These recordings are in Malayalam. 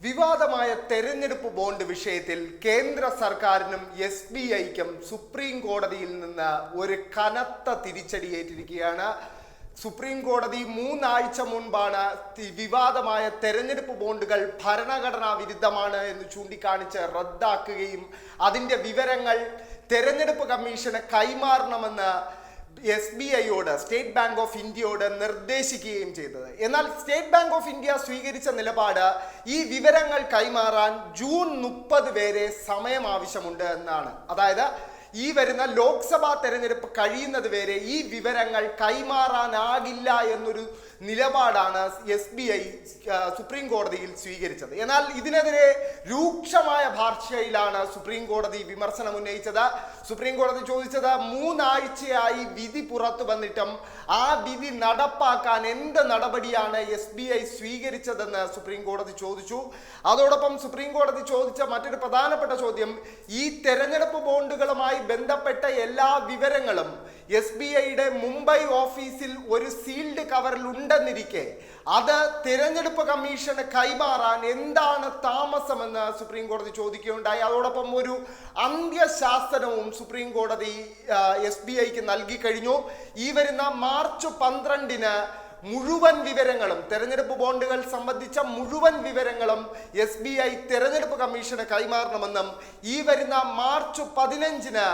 വിവാദമായ തെരഞ്ഞെടുപ്പ് ബോണ്ട് വിഷയത്തിൽ കേന്ദ്ര സർക്കാരിനും എസ് ബി ഐക്കും സുപ്രീം കോടതിയിൽ നിന്ന് ഒരു കനത്ത തിരിച്ചടിയേറ്റിരിക്കുകയാണ്. സുപ്രീം കോടതി മൂന്നാഴ്ച മുൻപാണ് വിവാദമായ തെരഞ്ഞെടുപ്പ് ബോണ്ടുകൾ ഭരണഘടനാ വിരുദ്ധമാണ് എന്ന് ചൂണ്ടിക്കാണിച്ച് റദ്ദാക്കുകയും അതിന്റെ വിവരങ്ങൾ തെരഞ്ഞെടുപ്പ് കമ്മീഷന് കൈമാറണമെന്ന് എസ് ബി ഐയോട് സ്റ്റേറ്റ് ബാങ്ക് ഓഫ് ഇന്ത്യയോട് നിർദ്ദേശിക്കുകയും ചെയ്തത്. എന്നാൽ സ്റ്റേറ്റ് ബാങ്ക് ഓഫ് ഇന്ത്യ സ്വീകരിച്ച നിലപാട് ഈ വിവരങ്ങൾ കൈമാറാൻ ജൂൺ മുപ്പത് വരെ സമയം ആവശ്യമുണ്ട് എന്നാണ്. അതായത് ഈ വരുന്ന ലോക്സഭാ തെരഞ്ഞെടുപ്പ് കഴിയുന്നത് വരെ ഈ വിവരങ്ങൾ കൈമാറാനാകില്ല എന്നൊരു നിലപാടാണ് എസ് ബി ഐ സുപ്രീം കോടതിയിൽ സ്വീകരിച്ചത്. എന്നാൽ ഇതിനെതിരെ രൂക്ഷമായ ഭാഷയിലാണ് സുപ്രീം കോടതി വിമർശനം ഉന്നയിച്ചത്. സുപ്രീം കോടതി ചോദിച്ചത് മൂന്നാഴ്ചയായി വിധി പുറത്തു വന്നിട്ടും ആ വിധി നടപ്പാക്കാൻ എന്ത് നടപടിയാണ് എസ് ബി ഐ സ്വീകരിച്ചതെന്ന് സുപ്രീം കോടതി ചോദിച്ചു. അതോടൊപ്പം സുപ്രീം കോടതി ചോദിച്ച മറ്റൊരു പ്രധാനപ്പെട്ട ചോദ്യം ഈ തെരഞ്ഞെടുപ്പ് ബോണ്ടുകളുമായി ബന്ധപ്പെട്ട എല്ലാ വിവരങ്ങളും എസ് ബി ഐയുടെ മുംബൈ ഓഫീസിൽ ഒരു സീൽഡ് കവറിൽ ഉണ്ടെന്നിരിക്കെ അത് തിരഞ്ഞെടുപ്പ് കമ്മീഷന് കൈമാറാൻ എന്താണ് താമസമെന്ന് സുപ്രീം കോടതി ചോദിക്കുകയുണ്ടായി. അതോടൊപ്പം ഒരു അന്ത്യശാസനവും സുപ്രീം കോടതി എസ് ബി ഐക്ക് നൽകി കഴിഞ്ഞു. ഈ വരുന്ന മാർച്ച് പന്ത്രണ്ടിന് മുഴുവൻ വിവരങ്ങളും തെരഞ്ഞെടുപ്പ് ബോണ്ടുകൾ സംബന്ധിച്ച മുഴുവൻ വിവരങ്ങളും എസ് ബി ഐ തെരഞ്ഞെടുപ്പ് കമ്മീഷന് കൈമാറണമെന്നും ഈ വരുന്ന മാർച്ച് പതിനഞ്ചിന്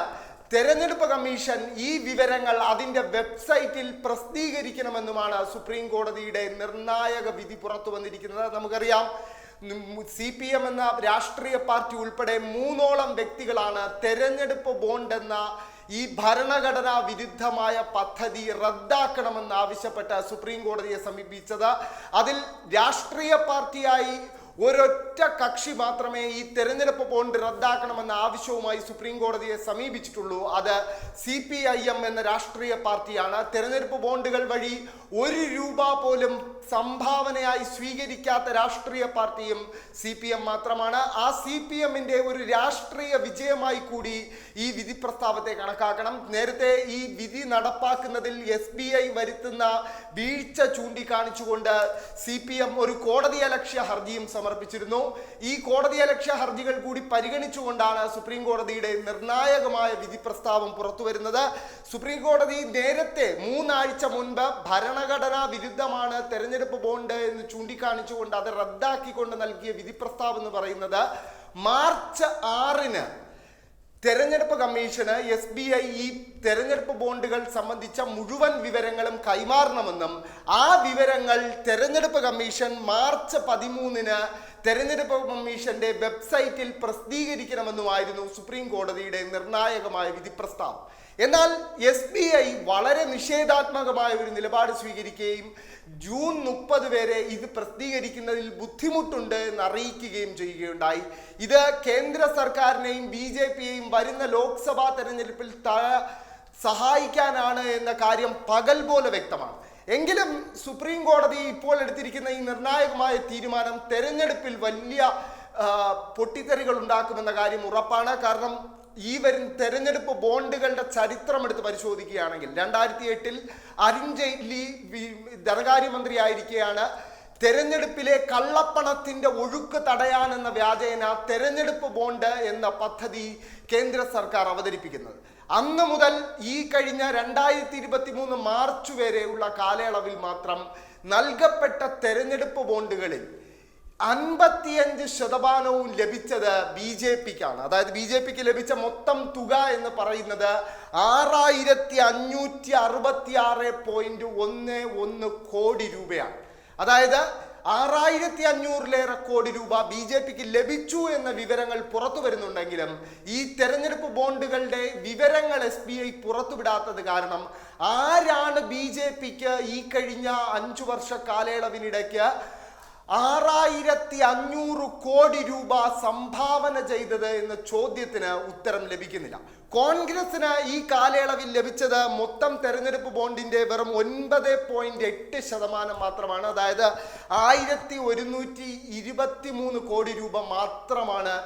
തെരഞ്ഞെടുപ്പ് കമ്മീഷൻ ഈ വിവരങ്ങൾ അതിന്റെ വെബ്സൈറ്റിൽ പ്രസിദ്ധീകരിക്കണമെന്നുമാണ് സുപ്രീം കോടതിയുടെ നിർണായക വിധി പുറത്തു വന്നിരിക്കുന്നത്. നമുക്കറിയാം. സി പി എം എന്ന രാഷ്ട്രീയ പാർട്ടി ഉൾപ്പെടെ മൂന്നോളം വ്യക്തികളാണ് തെരഞ്ഞെടുപ്പ് ബോണ്ട് എന്ന ഈ ഭരണഘടനാ വിരുദ്ധമായ പദ്ധതി റദ്ദാക്കണമെന്ന് ആവശ്യപ്പെട്ട് സുപ്രീം കോടതിയെ സമീപിച്ചത്. അതിൽ രാഷ്ട്രീയ പാർട്ടിയായി ഒരൊറ്റ കക്ഷി മാത്രമേ ഈ തെരഞ്ഞെടുപ്പ് ബോണ്ട് റദ്ദാക്കണമെന്ന ആവശ്യവുമായി സുപ്രീം കോടതിയെ സമീപിച്ചിട്ടുള്ളൂ. അത് സി പി ഐ എം എന്ന രാഷ്ട്രീയ പാർട്ടിയാണ്. തെരഞ്ഞെടുപ്പ് ബോണ്ടുകൾ വഴി ഒരു രൂപ പോലും സംഭാവനയായി സ്വീകരിക്കാത്ത രാഷ്ട്രീയ പാർട്ടിയും സി പി എം മാത്രമാണ്. ആ സി പി എമ്മിന്റെ ഒരു രാഷ്ട്രീയ വിജയമായി കൂടി ഈ വിധി പ്രസ്താവത്തെ കണക്കാക്കണം. നേരത്തെ ഈ വിധി നടപ്പാക്കുന്നതിൽ എസ് ബി ഐ വരുത്തുന്ന വീഴ്ച ചൂണ്ടിക്കാണിച്ചുകൊണ്ട് സി പി എം ഒരു കോടതിയലക്ഷ്യ ഹർജിയും സമർപ്പിച്ചിരുന്നു. ഈ കോടതിയലക്ഷ്യ ഹർജികൾ കൂടി പരിഗണിച്ചുകൊണ്ടാണ് സുപ്രീം കോടതിയുടെ നിർണായകമായ വിധി പ്രസ്താവം പുറത്തുവരുന്നത്. സുപ്രീം കോടതി നേരത്തെ മൂന്നാഴ്ച മുൻപ് ഭരണഘടനാ വിരുദ്ധമാണ് തെരഞ്ഞെടുപ്പ് ബോണ്ട് എന്ന് ചൂണ്ടിക്കാണിച്ചുകൊണ്ട് അത് റദ്ദാക്കിക്കൊണ്ട് നൽകിയ വിധി പ്രസ്താവം എന്ന് പറയുന്നത് മാർച്ച് ആറിന് തെരഞ്ഞെടുപ്പ് കമ്മീഷന് എസ് ബി ഐ ഈ തെരഞ്ഞെടുപ്പ് ബോണ്ടുകൾ സംബന്ധിച്ച മുഴുവൻ വിവരങ്ങളും കൈമാറണമെന്നും ആ വിവരങ്ങൾ തെരഞ്ഞെടുപ്പ് കമ്മീഷൻ മാർച്ച് പതിമൂന്നിന് തെരഞ്ഞെടുപ്പ് കമ്മീഷന്റെ വെബ്സൈറ്റിൽ പ്രസിദ്ധീകരിക്കണമെന്നുമായിരുന്നു സുപ്രീം കോടതിയുടെ നിർണായകമായ വിധി പ്രസ്താവം എന്നാൽ എസ് ബി ഐ വളരെ നിഷേധാത്മകമായ ഒരു നിലപാട് സ്വീകരിക്കുകയും ജൂൺ മുപ്പത് വരെ ഇത് പ്രസിദ്ധീകരിക്കുന്നതിൽ ബുദ്ധിമുട്ടുണ്ട് എന്ന് അറിയിക്കുകയും ചെയ്യുകയുണ്ടായി. ഇത് കേന്ദ്ര സർക്കാരിനെയും ബി ജെ പിയെയും വരുന്ന ലോക്സഭാ തെരഞ്ഞെടുപ്പിൽ സഹായിക്കാനാണ് എന്ന കാര്യം പകൽ പോലെ വ്യക്തമാണ്. എങ്കിലും സുപ്രീം കോടതി ഇപ്പോൾ എടുത്തിരിക്കുന്ന ഈ നിർണായകമായ തീരുമാനം തെരഞ്ഞെടുപ്പിൽ വലിയ പൊട്ടിത്തെറികൾ ഉണ്ടാക്കുമെന്ന കാര്യം ഉറപ്പാണ്. കാരണം ഈ വരും തെരഞ്ഞെടുപ്പ് ബോണ്ടുകളുടെ ചരിത്രം എടുത്ത് പരിശോധിക്കുകയാണെങ്കിൽ രണ്ടായിരത്തി എട്ടിൽ അരുൺ ജെയ്റ്റ്ലി മന്ത്രി ധനകാര്യമന്ത്രിയായിരിക്കെയാണ് തെരഞ്ഞെടുപ്പിലെ കള്ളപ്പണത്തിന്റെ ഒഴുക്ക് തടയാനെന്ന വ്യാജേന തെരഞ്ഞെടുപ്പ് ബോണ്ട് എന്ന പദ്ധതി കേന്ദ്ര സർക്കാർ അവതരിപ്പിക്കുന്നത്. അന്ന് മുതൽ ഈ കഴിഞ്ഞ രണ്ടായിരത്തി ഇരുപത്തി മൂന്ന് മാർച്ച് വരെയുള്ള കാലയളവിൽ മാത്രം നൽകപ്പെട്ട തെരഞ്ഞെടുപ്പ് ബോണ്ടുകളിൽ അൻപത്തിയഞ്ച് ശതമാനവും ലഭിച്ചത് ബി ജെ പിക്കാണ്. അതായത് ബി ജെ പിക്ക് ലഭിച്ച മൊത്തം തുക എന്ന് പറയുന്നത് ആറായിരത്തി അഞ്ഞൂറ്റി അറുപത്തി ആറ് പോയിന്റ് ഒന്ന് ഒന്ന് കോടി രൂപയാണ്. അതായത് ആറായിരത്തി അഞ്ഞൂറിലേറെ കോടി രൂപ ബി ജെ പിക്ക് ലഭിച്ചു എന്ന വിവരങ്ങൾ പുറത്തു വരുന്നുണ്ടെങ്കിലും ഈ തെരഞ്ഞെടുപ്പ് ബോണ്ടുകളുടെ വിവരങ്ങൾ എസ് ബി ഐ പുറത്തുവിടാത്തത് കാരണം ആരാണ് ബി ജെ പിക്ക് ഈ കഴിഞ്ഞ അഞ്ചു വർഷ കാലയളവിനിടയ്ക്ക് ആറായിരത്തി അഞ്ഞൂറ് കോടി രൂപ സംഭാവന ചെയ്തത് എന്ന ചോദ്യത്തിന് ഉത്തരം ലഭിക്കുന്നില്ല. കോൺഗ്രസിന് ഈ കാലയളവിൽ ലഭിച്ചത് മൊത്തം തെരഞ്ഞെടുപ്പ് ബോണ്ടിന്റെ വെറും ഒൻപത് പോയിന്റ് എട്ട് ശതമാനം മാത്രമാണ്. അതായത് ആയിരത്തി ഒരുന്നൂറ്റി ഇരുപത്തി മൂന്ന് കോടി രൂപ മാത്രമാണ്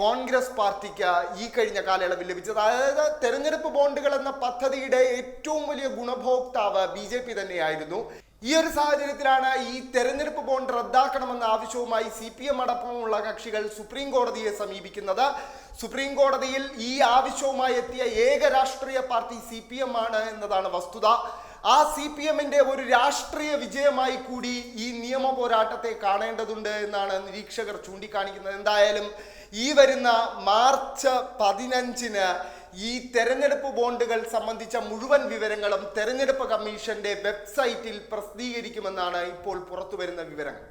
കോൺഗ്രസ് പാർട്ടിക്ക് ഈ കഴിഞ്ഞ കാലയളവിൽ ലഭിച്ചത്. അതായത് തെരഞ്ഞെടുപ്പ് ബോണ്ടുകൾ എന്ന പദ്ധതിയുടെ ഏറ്റവും വലിയ ഗുണഭോക്താവ് ബി ജെ പി തന്നെയായിരുന്നു. ഈ ഒരു സാഹചര്യത്തിലാണ് ഈ തെരഞ്ഞെടുപ്പ് ബോണ്ട് റദ്ദാക്കണമെന്ന ആവശ്യവുമായി സി പി എം അടക്കമുള്ള കക്ഷികൾ സുപ്രീം കോടതിയെ സമീപിക്കുന്നത്. സുപ്രീം കോടതിയിൽ ഈ ആവശ്യവുമായി എത്തിയ ഏക രാഷ്ട്രീയ പാർട്ടി സി പി എം ആണ് എന്നതാണ് വസ്തുത. ആ സി പി എമ്മിന്റെ ഒരു രാഷ്ട്രീയ വിജയമായി കൂടി ഈ നിയമ പോരാട്ടത്തെ കാണേണ്ടതുണ്ട് എന്നാണ് നിരീക്ഷകർ ചൂണ്ടിക്കാണിക്കുന്നത്. എന്തായാലും ഈ വരുന്ന മാർച്ച് പതിനഞ്ചിന് ഈ തെരഞ്ഞെടുപ്പ് ബോണ്ടുകൾ സംബന്ധിച്ച മുഴുവൻ വിവരങ്ങളും തെരഞ്ഞെടുപ്പ് കമ്മീഷന്റെ വെബ്സൈറ്റിൽ പ്രസിദ്ധീകരിക്കുമെന്നാണ് ഇപ്പോൾ പുറത്തുവരുന്ന വിവരങ്ങൾ.